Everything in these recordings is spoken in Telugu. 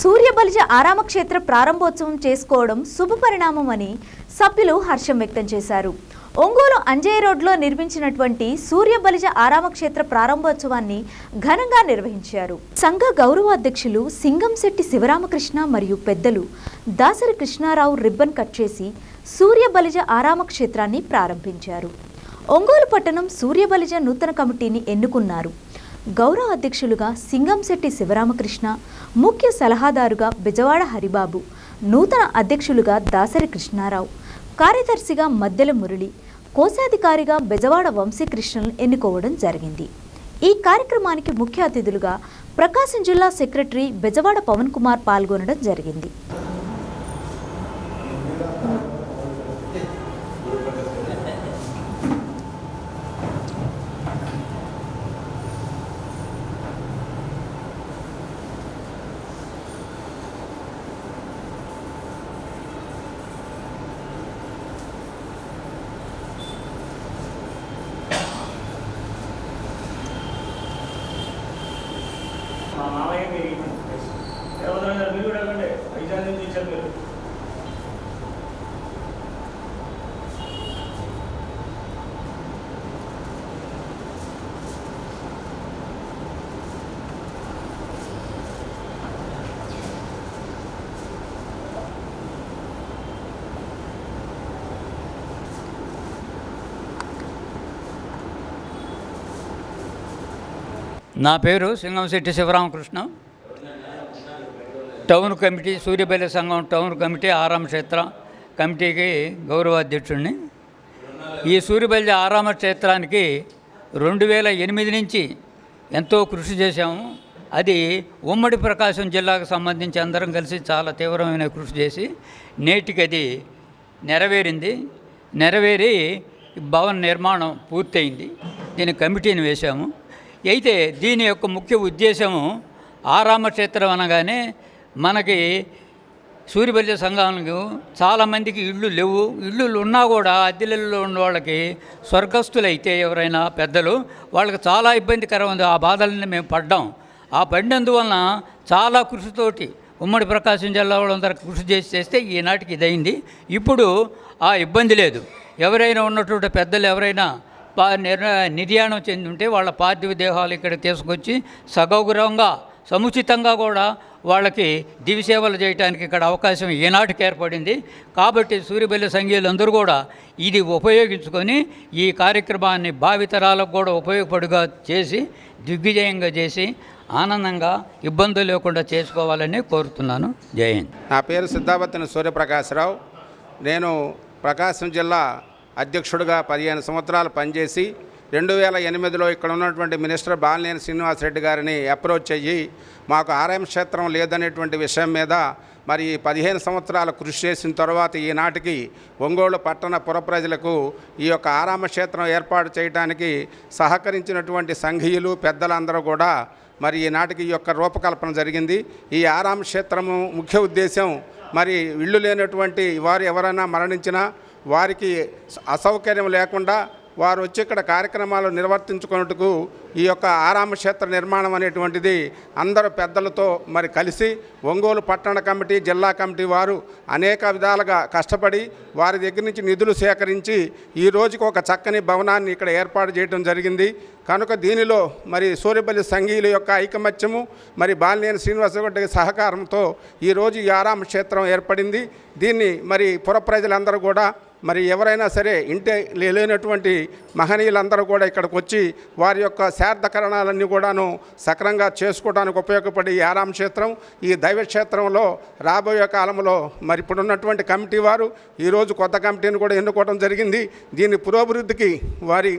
సూర్యబలిజ ఆరామక్షేత్ర ప్రారంభోత్సవం చేసుకోవడం శుభపరిణామమని సభ్యులు హర్షం వ్యక్తం చేశారు. ఒంగోలు అంజయ్య రోడ్లో నిర్మించినటువంటి సూర్యబలిజ ఆరామక్షేత్ర ప్రారంభోత్సవాన్ని ఘనంగా నిర్వహించారు. సంఘ గౌరవ అధ్యక్షులు సింగంశెట్టి శివరామకృష్ణ మరియు పెద్దలు దాసరి కృష్ణారావు రిబ్బన్ కట్ చేసి సూర్యబలిజ ఆరామక్షేత్రాన్ని ప్రారంభించారు. ఒంగోలు పట్టణం సూర్యబలిజ నూతన కమిటీని ఎన్నుకున్నారు. గౌరవ అధ్యక్షులుగా సింగంశెట్టి శివరామకృష్ణ ముఖ్య సలహాదారుగా బెజవాడ హరిబాబు నూతన అధ్యక్షులుగా దాసరి కృష్ణారావు కార్యదర్శిగా మద్దెల మురళి కోశాధికారిగా బెజవాడ వంశీకృష్ణను ఎన్నుకోవడం జరిగింది. ఈ కార్యక్రమానికి ముఖ్య అతిథులుగా ప్రకాశం జిల్లా సెక్రటరీ బెజవాడ పవన్ కుమార్ పాల్గొనడం జరిగింది. మా మీరు ఇవ్వండి దేవతరాజు గారు మీరు కూడా ఇవ్వండి వైజాగ్ నుంచి ఇచ్చారు మీరు. నా పేరు సింగంశెట్టి శివరామకృష్ణ. టౌన్ కమిటీ సూర్యపల్లి సంఘం టౌన్ కమిటీ ఆరామ క్షేత్ర కమిటీకి గౌరవ అధ్యక్షుడిని ఈ సూర్యపల్లి ఆరామ క్షేత్రానికి రెండు వేల ఎనిమిది నుంచి ఎంతో కృషి చేశాము. అది ఉమ్మడి ప్రకాశం జిల్లాకు సంబంధించి అందరం కలిసి చాలా తీవ్రమైన కృషి చేసి నేటికి అది నెరవేరింది. నెరవేరి భవన నిర్మాణం పూర్తయింది. దీని కమిటీని వేశాము. అయితే దీని యొక్క ముఖ్య ఉద్దేశము ఆరామక్షేత్రం అనగానే మనకి సూర్యపల్లి సంఘానికి చాలామందికి ఇళ్ళు లేవు. ఇళ్ళు ఉన్నా కూడా అద్దెలలో ఉన్న వాళ్ళకి స్వర్గస్థులైతే ఎవరైనా పెద్దలు వాళ్ళకి చాలా ఇబ్బందికరం ఉంది. ఆ బాధలని మేము పడ్డాం. ఆ పడినందువలన చాలా కృషితోటి ఉమ్మడి ప్రకాశం జిల్లా వాళ్ళందరూ కృషి చేసి చేస్తే ఈనాటికి ఇదైంది. ఇప్పుడు ఆ ఇబ్బంది లేదు. ఎవరైనా ఉన్నటువంటి పెద్దలు ఎవరైనా పా నిర్ నిర్యాణం చెంది ఉంటే వాళ్ళ పార్థివ దేహాలు ఇక్కడ తీసుకొచ్చి సగౌరవంగా సముచితంగా కూడా వాళ్ళకి దివిసేవలు చేయడానికి ఇక్కడ అవకాశం ఈనాటికి ఏర్పడింది. కాబట్టి సూర్యబల్లి సంఘీయులందరూ కూడా ఇది ఉపయోగించుకొని ఈ కార్యక్రమాన్ని భావితరాలకు కూడా ఉపయోగపడుగా చేసి దిగ్విజయంగా చేసి ఆనందంగా ఇబ్బందులు లేకుండా చేసుకోవాలని కోరుతున్నాను. జై నా పేరు సిద్ధాపతిని సూర్యప్రకాశ్రావు. నేను ప్రకాశం జిల్లా అధ్యక్షుడిగా పదిహేను సంవత్సరాలు పనిచేసి రెండు వేల ఎనిమిదిలో ఇక్కడ ఉన్నటువంటి మినిస్టర్ బాలినేని శ్రీనివాసరెడ్డి గారిని అప్రోచ్ అయ్యి మాకు ఆర్ఎం క్షేత్రం లేదనేటువంటి విషయం మీద మరి ఈ పదిహేను సంవత్సరాలు కృషి చేసిన తర్వాత ఈనాటికి ఒంగోలు పట్టణ పుర ప్రజలకు ఈ యొక్క ఆరామ క్షేత్రం ఏర్పాటు చేయడానికి సహకరించినటువంటి సంఘీయులు పెద్దలందరూ కూడా మరి ఈనాటికి ఈ యొక్క రూపకల్పన జరిగింది. ఈ ఆరామ క్షేత్రము ముఖ్య ఉద్దేశం మరి ఇళ్ళు లేనటువంటి వారు ఎవరైనా మరణించినా వారికి అసౌకర్యం లేకుండా వారు వచ్చి ఇక్కడ కార్యక్రమాలు నిర్వర్తించుకున్నట్టుకు ఈ యొక్క ఆరామ క్షేత్ర నిర్మాణం అనేటువంటిది అందరు పెద్దలతో మరి కలిసి ఒంగోలు పట్టణ కమిటీ జిల్లా కమిటీ వారు అనేక విధాలుగా కష్టపడి వారి దగ్గర నుంచి నిధులు సేకరించి ఈ రోజుకు ఒక చక్కని భవనాన్ని ఇక్కడ ఏర్పాటు చేయడం జరిగింది. కనుక దీనిలో మరి సూర్యపల్లి సంఘీయుల యొక్క ఐకమత్యము మరి బాలినేని శ్రీనివాసరెడ్డి సహకారంతో ఈరోజు ఈ ఆరామ క్షేత్రం ఏర్పడింది. దీన్ని మరి పుర ప్రజలందరూ కూడా మరి ఎవరైనా సరే ఇంటే లేనటువంటి మహనీయులందరూ కూడా ఇక్కడికి వచ్చి వారి యొక్క శార్థకరణాలన్నీ కూడాను సక్రంగా చేసుకోవడానికి ఉపయోగపడే ఈ ఆరామ క్షేత్రం ఈ దైవ క్షేత్రంలో రాబోయే కాలంలో మరి ఇప్పుడున్నటువంటి కమిటీ వారు ఈరోజు కొత్త కమిటీని కూడా ఎన్నుకోవడం జరిగింది. దీని పురోభివృద్ధికి వారి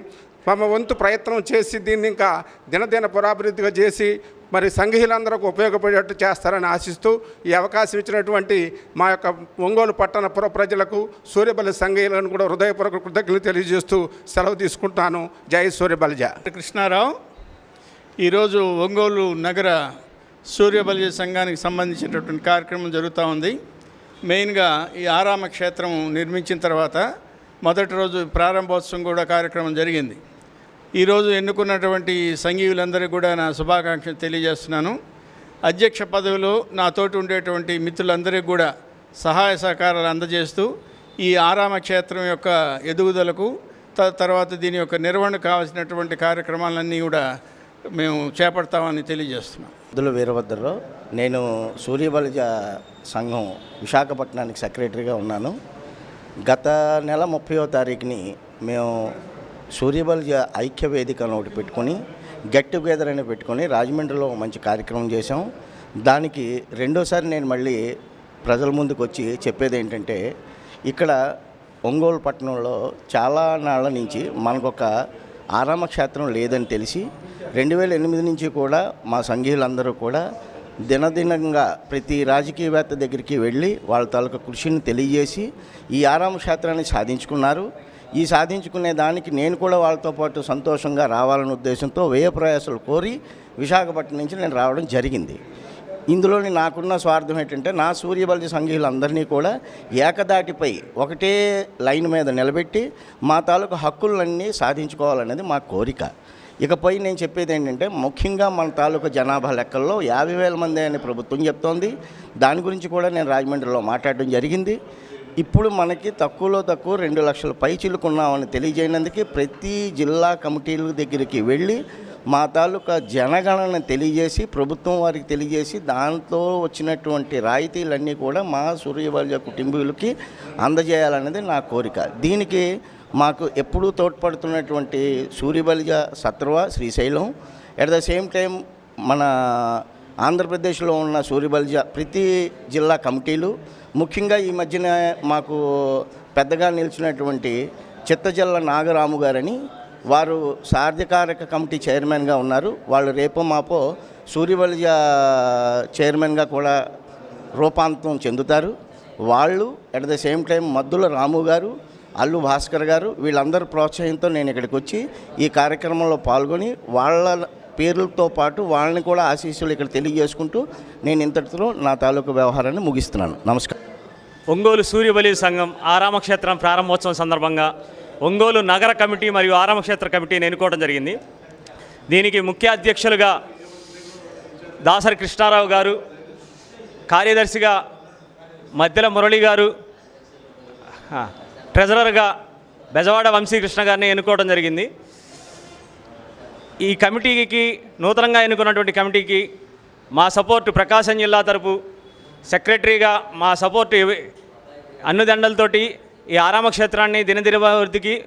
తమ వంతు ప్రయత్నం చేసి దీన్ని ఇంకా దినదిన పురాభివృద్ధిగా చేసి మరి సంఘీయులందరికీ ఉపయోగపడేట్టు చేస్తారని ఆశిస్తూ ఈ అవకాశం ఇచ్చినటువంటి మా యొక్క ఒంగోలు పట్టణ పుర ప్రజలకు సూర్యబలి సంఘీయులను కూడా హృదయపూర్వక కృతజ్ఞతలు తెలియజేస్తూ సెలవు తీసుకుంటాను జై సూర్యబలిజ. కృష్ణారావు ఈరోజు ఒంగోలు నగర సూర్యబలిజ సంఘానికి సంబంధించినటువంటి కార్యక్రమం జరుగుతూ ఉంది. మెయిన్గా ఈ ఆరామ క్షేత్రం నిర్మించిన తర్వాత మొదటి రోజు ప్రారంభోత్సవం కూడా కార్యక్రమం జరిగింది. ఈరోజు ఎన్నుకున్నటువంటి సంఘీయులందరికీ కూడా నా శుభాకాంక్షలు తెలియజేస్తున్నాను. అధ్యక్ష పదవిలో నాతోటి ఉండేటువంటి మిత్రులందరికీ కూడా సహాయ సహకారాలు అందజేస్తూ ఈ ఆరామ క్షేత్రం యొక్క ఎదుగుదలకు త తర్వాత దీని యొక్క నిర్వహణ కావాల్సినటువంటి కార్యక్రమాలన్నీ కూడా మేము చేపడతామని తెలియజేస్తున్నాం. అందులో వీరభద్రరావు నేను సూర్యబలిజ సంఘం విశాఖపట్నానికి సెక్రటరీగా ఉన్నాను. గత నెల ముప్పయో తారీఖుని మేము సూర్యబల్జ ఐక్య వేదిక అని ఒకటి పెట్టుకొని గెట్ టుగెదర్ అని పెట్టుకొని రాజమండ్రిలో మంచి కార్యక్రమం చేశాం. దానికి రెండోసారి నేను మళ్ళీ ప్రజల ముందుకు వచ్చి చెప్పేది ఏంటంటే ఇక్కడ ఒంగోలు పట్టణంలో చాలా నాళ్ళ నుంచి మనకొక ఆరామ క్షేత్రం లేదని తెలిసి రెండు వేల ఎనిమిది నుంచి కూడా మా సంఘీయులందరూ కూడా దినదినంగా ప్రతి రాజకీయవేత్త దగ్గరికి వెళ్ళి వాళ్ళ తాలూకా కృషిని తెలియజేసి ఈ ఆరామ క్షేత్రాన్ని సాధించుకున్నారు. ఈ సాధించుకునే దానికి నేను కూడా వాళ్ళతో పాటు సంతోషంగా రావాలనే ఉద్దేశంతో వ్యయ ప్రయాసాలు కోరి విశాఖపట్నం నుంచి నేను రావడం జరిగింది. ఇందులోని నాకున్న స్వార్థం ఏంటంటే నా సూర్యబలి సంఘీయులందరినీ కూడా ఏకదాటిపై ఒకటే లైన్ మీద నిలబెట్టి మా తాలూకు హక్కులన్నీ సాధించుకోవాలనేది మా కోరిక. ఇకపై నేను చెప్పేది ఏంటంటే ముఖ్యంగా మన తాలూకు జనాభా లెక్కల్లో యాభై వేల మంది అని ప్రభుత్వం చెప్తోంది. దాని గురించి కూడా నేను రాజమండ్రిలో మాట్లాడడం జరిగింది. ఇప్పుడు మనకి తక్కువలో తక్కువ రెండు లక్షల పై చిలుకున్నామని తెలియజేయనందుకు ప్రతి జిల్లా కమిటీల దగ్గరికి వెళ్ళి మా తాలూకా జనగణన తెలియజేసి ప్రభుత్వం వారికి తెలియజేసి దాంతో వచ్చినటువంటి రాయితీలన్నీ కూడా మా సూర్యబాల్య కుటుంబీకులకి అందజేయాలనేది నా కోరిక. దీనికి మాకు ఎప్పుడూ తోడ్పడుతున్నటువంటి Suryabalija సత్రవ Srisailam at the same time మన ఆంధ్రప్రదేశ్లో ఉన్న సూర్యబలిజ ప్రతి జిల్లా కమిటీలు ముఖ్యంగా ఈ మధ్యన మాకు పెద్దగా నిలిచినటువంటి చిత్తజల్ల నాగరాము గారని వారు సార్థకారక కమిటీ చైర్మన్గా ఉన్నారు. వాళ్ళు రేపో మాపో సూర్యవల్య చైర్మన్గా కూడా రూపాంతరం చెందుతారు. వాళ్ళు at the same time Maddula Ramu garu Allu Bhaskar గారు వీళ్ళందరూ ప్రోత్సాహంతో నేను ఇక్కడికి వచ్చి ఈ కార్యక్రమంలో పాల్గొని వాళ్ళ పేర్లతో పాటు వాళ్ళని కూడా ఆశీస్సులు ఇక్కడ తెలియజేసుకుంటూ నేను ఇంతటితో నా తాలూకు వ్యవహారాన్ని ముగిస్తున్నాను. నమస్కారం. ఒంగోలు సూర్యబలి సంఘం ఆరామక్షేత్రం ప్రారంభోత్సవం సందర్భంగా ఒంగోలు నగర కమిటీ మరియు ఆరామక్షేత్ర కమిటీని ఎన్నుకోవడం జరిగింది. దీనికి ముఖ్య అధ్యక్షులుగా దాసరి కృష్ణారావు గారు కార్యదర్శిగా మధ్యల మురళి గారు ట్రెజరర్గా బెజవాడ వంశీకృష్ణ గారిని ఎన్నుకోవడం జరిగింది. ఈ కమిటీకి నూతనంగా ఎన్నుకున్నటువంటి కమిటీకి మా సపోర్టు ప్రకాశం జిల్లా తరపు సెక్రటరీగా మా సపోర్టు అన్నుదండలతోటి ఈ ఆరామ క్షేత్రాన్ని దినదినభివృద్ధికి